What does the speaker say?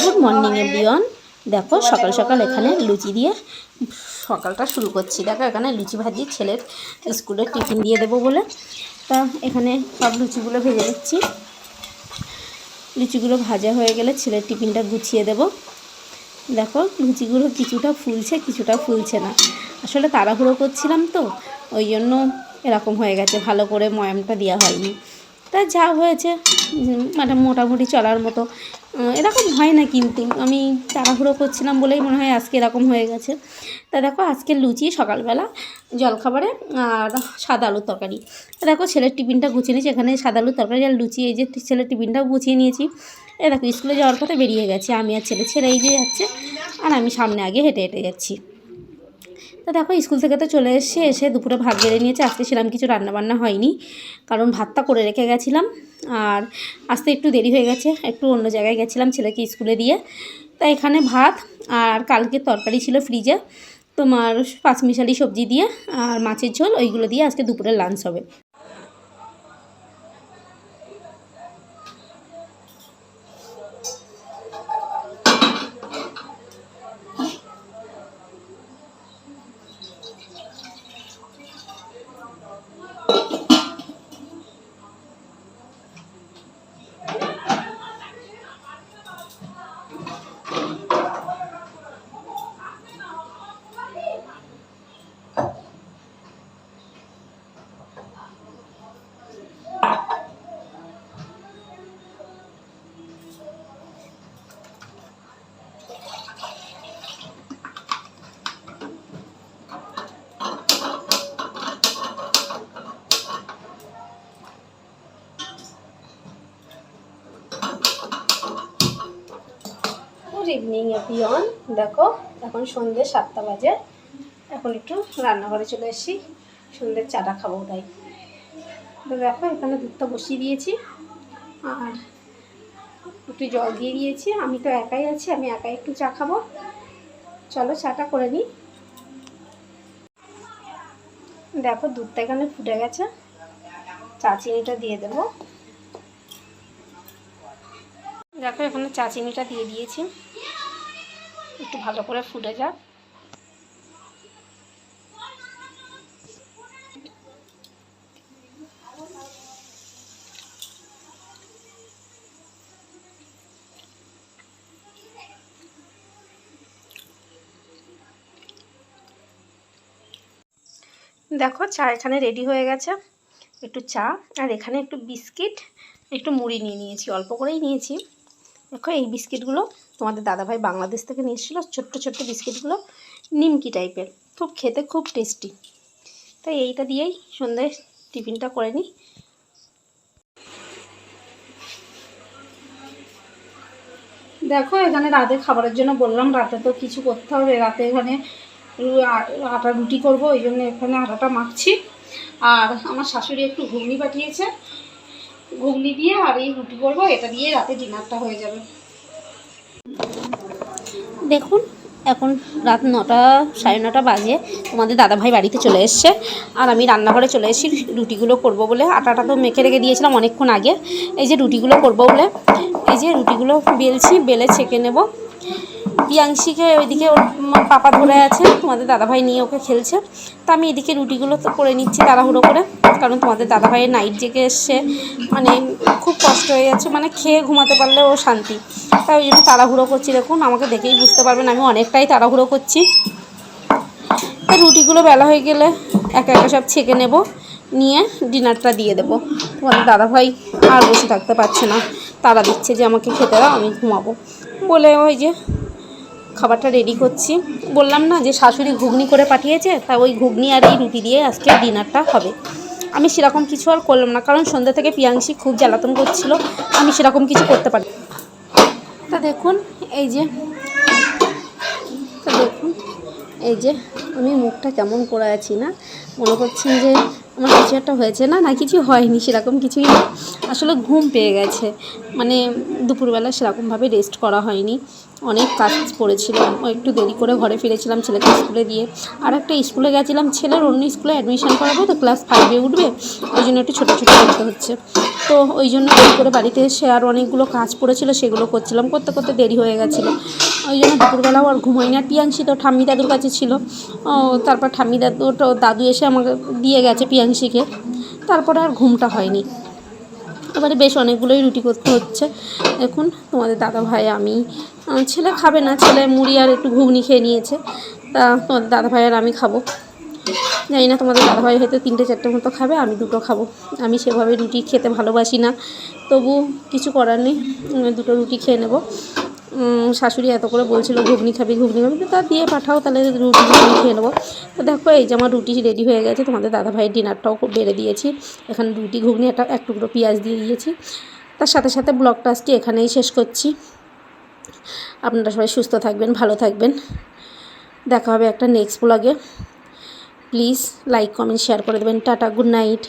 Good morning everyone দেখো, সকাল সকাল এখানে লুচি দিয়ে সকালটা শুরু করছি। দেখো, এখানে লুচি ভাজি, ছেলের স্কুলের টিফিন দিয়ে দেবো বলে। তা এখানে সব লুচিগুলো ভেজে দিচ্ছি লুচিগুলো ভাজা হয়ে গেলে ছেলের টিফিনটা গুছিয়ে দেবো। দেখো, লুচিগুলো কিছুটা ফুলছে কিছুটা ফুলছে না। আসলে তাড়াহুড়ো করছিলাম তো, ওই জন্য এরকম হয়ে গেছে, ভালো করে ময়ামটা দেওয়া হয়নি। তা যা হয়েছে মানে মোটামুটি চলার মতো। এরকম হয় না কিন্তু। আমি তাড়াহুড়ো করছিলাম বলেই মনে হয় আজকে এরকম হয়ে গেছে। তা দেখো, আজকে লুচি, সকালবেলা জলখাবারে আর সাদা আলুর তরকারি। দেখো, ছেলের টিফিনটা গুছিয়ে নিয়েছি, এখানে সাদা আলুর তরকারি আর লুচি, এই যে ছেলের টিফিনটাও গুছিয়ে নিয়েছি। এ দেখো, স্কুলে যাওয়ার কথা বেরিয়ে গেছে। আমি আর ছেলে ছেলে এই যে যাচ্ছে, আর আমি সামনে আগে হেঁটে হেঁটে যাচ্ছি। তা দেখো, স্কুল থেকে তো চলে এসে এসে দুপুরে ভাত বেড়ে নিয়েছে। আজকে সেরকম কিছু রান্নাবান্না হয়নি, কারণ ভাতটা করে রেখে গেছিলাম। আর আসতে একটু দেরি হয়ে গেছে, একটু অন্য জায়গায় গেছিলাম ছেলেকে স্কুলে দিয়ে। তা এখানে ভাত আর কালকে তরকারি ছিল ফ্রিজে, তোমার পাঁচমিশালি সবজি দিয়ে আর মাছের ঝোল, ওইগুলো দিয়ে আজকে দুপুরে লাঞ্চ হবে। you এভরিওয়ান দেখো, এখন সন্ধ্যে সাতটা বাজে। এখন একটু রান্নাঘরে চলে এসেছি। সন্ধ্যের চাটা খাব তাই তো দেখো, এখানে দুধটা বসিয়ে দিয়েছি। আর একটু জল দিয়ে দিয়েছি। আমি তো একাই আছি, আমি একাই একটু চা খাব। চলো, চাটা করে নিই। দেখো, দুধটা এখানে ফুটে গেছে। চা চিনিটা দিয়ে দেবো। দেখো, এখানে চা চিনিটা দিয়ে দিয়েছি। একটু ভালো করে ফুটে যাক। দেখো, চা এখানে রেডি হয়ে গেছে। একটু চা, আর এখানে একটু বিস্কিট, একটু মুড়ি নিয়ে নিয়েছি, অল্প করেই নিয়েছি। দেখো, এই বিস্কিটগুলো তোমাদের দাদাভাই বাংলাদেশ থেকে নিয়ে এসেছিল, ছোট্ট ছোট্ট বিস্কিটগুলো নিমকি টাইপের। খুব খেতে খুব টেস্টি। তাই এইটা দিয়েই সন্ধ্যায় টিফিনটা করে নিই। দেখো, এখানে রাতে খাবারের জন্য বললাম, রাতে তো কিছু করতে হবে। রাতে এখানে আটা রুটি করব ওই জন্য এখানে আটাটা মাখছি। আর আমার শাশুড়ি একটু ঘুগনি পাঠিয়েছে। ঘুগনি দিয়ে আর এই রুটি করব, এটা দিয়ে রাতে ডিনারটা হয়ে যাবে। দেখুন, এখন রাত নটা, সাড়ে নটা বাজে। তোমাদের দাদাভাই বাড়িতে চলে এসছে। আর আমি রান্নাঘরে চলে এসেছি। রুটিগুলো করব বলে আটাটা তো মেখে রেখে দিয়েছিলাম অনেকক্ষণ আগে। এই যে রুটিগুলো করব বলে, এই যে রুটিগুলো বেলছি, বেলে ছেঁকে নেব। পিয়াংশিকে ওইদিকে ওর পাপা ধরে আছে। তোমাদের দাদাভাই নিয়ে ওকে খেলছে। তা আমি এদিকে রুটিগুলো করে নিচ্ছি তাড়াহুড়ো করে। কারণ তোমাদের দাদাভাইয়ের নাইট জেগে এসছে মানে খুব কষ্ট হয়ে যাচ্ছে মানে খেয়ে ঘুমাতে পারলে ও শান্তি। তাই ওই জন্য তাড়াহুড়ো করছি। দেখুন, আমাকে দেখেই বুঝতে পারবেন আমি অনেকটাই তাড়াহুড়ো করছি। তা রুটিগুলো বেলা হয়ে গেলে একা একা সব ছেঁকে নেব, নিয়ে ডিনারটা দিয়ে দেবো। তোমাদের দাদাভাই আর বসে থাকতে পারছে না। তারা দিচ্ছে যে আমাকে খেতে দাও, আমি ঘুমাবো। বলে ওই যে খাবারটা রেডি করছি। বললাম না যে শাশুড়ি ঘুগনি করে পাঠিয়েছে, তা ওই ঘুগনি আর এই রুটি দিয়ে আজকে ডিনারটা হবে। আমি সেরকম কিছু আর করলাম না, কারণ সন্ধ্যা থেকে পিয়াংশি খুব জ্বালাতন করছিল, আমি সেরকম কিছু করতে পারি তা দেখুন, এই যে তা দেখুন, এই যে আমি মুখটা কেমন করে আছি না? মনে করছেন যে আমার কিছু একটা হয়েছে না? না, কিছু হয়নি, সেরকম কিছুই না। আসলে ঘুম পেয়ে গেছে। মানে দুপুরবেলা সেরকমভাবে রেস্ট করা হয়নি। অনেক কাজ পড়েছিল ও একটু দেরি করে ঘরে ফিরেছিলাম ছেলেকে স্কুলে দিয়ে। আর একটা স্কুলে গেছিলাম, ছেলের অন্য স্কুলে অ্যাডমিশন করাবো তো ক্লাস ফাইভে উঠবে। ওই জন্য একটু ছোটো ছোটো করতে হচ্ছে। তো ওই জন্য করে বাড়িতে এসে আর অনেকগুলো কাজ পড়েছিল, সেগুলো করছিলাম। করতে করতে দেরি হয়ে গেছিল। ওই জন্য দুপুরবেলাও আর ঘুমাইনি আর পিয়াংশি তো ঠাম্মি দাদুর কাছে ছিল। তারপর ঠাম্মি দাদু তো দাদু এসে আমাকে দিয়ে গেছে পিয়াংশিকে। তারপরে আর ঘুমটা হয়নি। এবারে বেশ অনেকগুলোই রুটি করতে হচ্ছে। দেখুন তোমাদের দাদা ভাই, আমি, ছেলে খাবে না। ছেলে মুড়ি আর একটু ঘুগনি খেয়ে নিয়েছে। তা তোমাদের দাদা ভাই আর আমি খাব। জানি না, তোমাদের দাদা ভাই হয়তো তিনটে, চারটে মতো খাবে, আমি দুটো খাব। আমি সেভাবে রুটি খেতে ভালোবাসি না। তবু কিছু করার নেই দুটো রুটি খেয়ে নেব। শাশুড়ি এত করে বলছিল, ঘুগনি খাবি ঘুগনি খাবি? তো তা দিয়ে পাঠাও, তাহলে রুটি, ঘুগনি খেয়ে নেব। তো দেখো, এই যে আমার রুটি রেডি হয়ে গেছে, তোমাদের দাদা ভাইয়ের ডিনারটাও খুব বেড়ে দিয়েছি। এখানে রুটি, ঘুগনি, একটা, এক টুকরো পেঁয়াজ দিয়ে দিয়েছি। তার সাথে সাথে ব্লগটা আজকে এখানেই শেষ করছি। আপনারা সবাই সুস্থ থাকবেন, ভালো থাকবেন। দেখা হবে একটা নেক্সট ব্লগে প্লিজ লাইক কমেন্ট শেয়ার করে দেবেন। Tata good night.